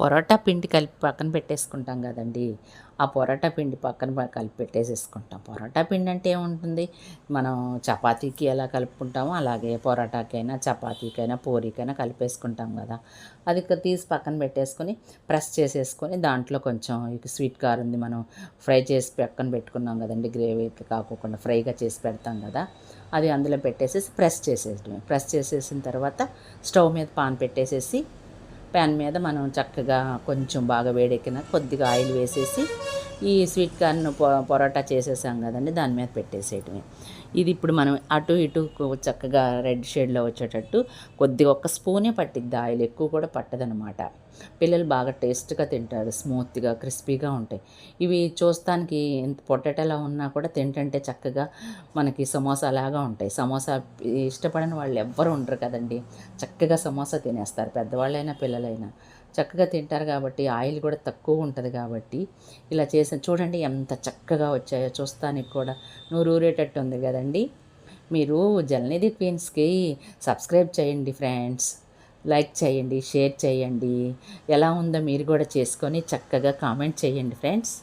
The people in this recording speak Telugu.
పొరోటా పిండి కలిపి పక్కన పెట్టేసుకుంటాం కదండి. ఆ పొరోటా పిండి పక్కన కలిపి పెట్టేసేసుకుంటాం. పొరోటా పిండి అంటే ఏముంటుంది? మనం చపాతీకి ఎలా కలుపుకుంటామో అలాగే పొరోటాకైనా చపాతీకైనా పూరీకైనా కలిపేసుకుంటాం కదా. అది తీసి పక్కన పెట్టేసుకొని ప్రెస్ చేసేసుకొని దాంట్లో కొంచెం ఇక స్వీట్ కార్ ఉంది మనం ఫ్రై చేసి పక్కన పెట్టుకున్నాం కదండి. గ్రేవీ కాకుండా ఫ్రైగా చేసి పెడతాం కదా. అది అందులో పెట్టేసేసి ప్రెస్ చేసేయటమే ప్రెస్ చేసేసిన తర్వాత స్టవ్ మీద పాన్ పెట్టేసేసి ప్యాన్ మీద మనం చక్కగా కొంచెం బాగా వేడెక్కిన కొద్దిగా ఆయిల్ వేసేసి ఈ స్వీట్ కార్న్ పొ పొరోటా చేసేసాం కదండి దాని మీద పెట్టేసేయటమే. ఇది ఇప్పుడు మనం అటు ఇటు చక్కగా రెడ్ షేడ్లో వచ్చేటట్టు కొద్దిగా ఒక్క స్పూనే పట్టిద్ది ఆయిల్ ఎక్కువ కూడా పట్టదనమాట. పిల్లలు బాగా టేస్ట్గా తింటారు స్మూత్గా క్రిస్పీగా ఉంటాయి. ఇవి చూస్తానికి ఎంత పొటాటోలా ఉన్నా కూడా తింటంటే చక్కగా మనకి సమోసా లాగా ఉంటాయి. సమోసా ఇష్టపడని వాళ్ళు ఎవ్వరు ఉండరు కదండి. చక్కగా సమోసా తినేస్తారు పెద్దవాళ్ళైనా పిల్లలైనా. చక్కగా తింటారు కాబట్టి ఆయిల్ కూడా తక్కువ ఉంటుంది కాబట్టి ఇలా చేసిన చూడండి ఎంత చక్కగా వచ్చాయో చూస్తానికి కూడా నూరు ఊరేటట్టు ఉంది కదండి. మీరు జలనిధి క్వీన్స్కి సబ్స్క్రైబ్ చేయండి ఫ్రెండ్స్. లైక్ చేయండి షేర్ చేయండి. ఎలా ఉందో మీరు కూడా చేసుకొని చక్కగా కామెంట్ చేయండి ఫ్రెండ్స్.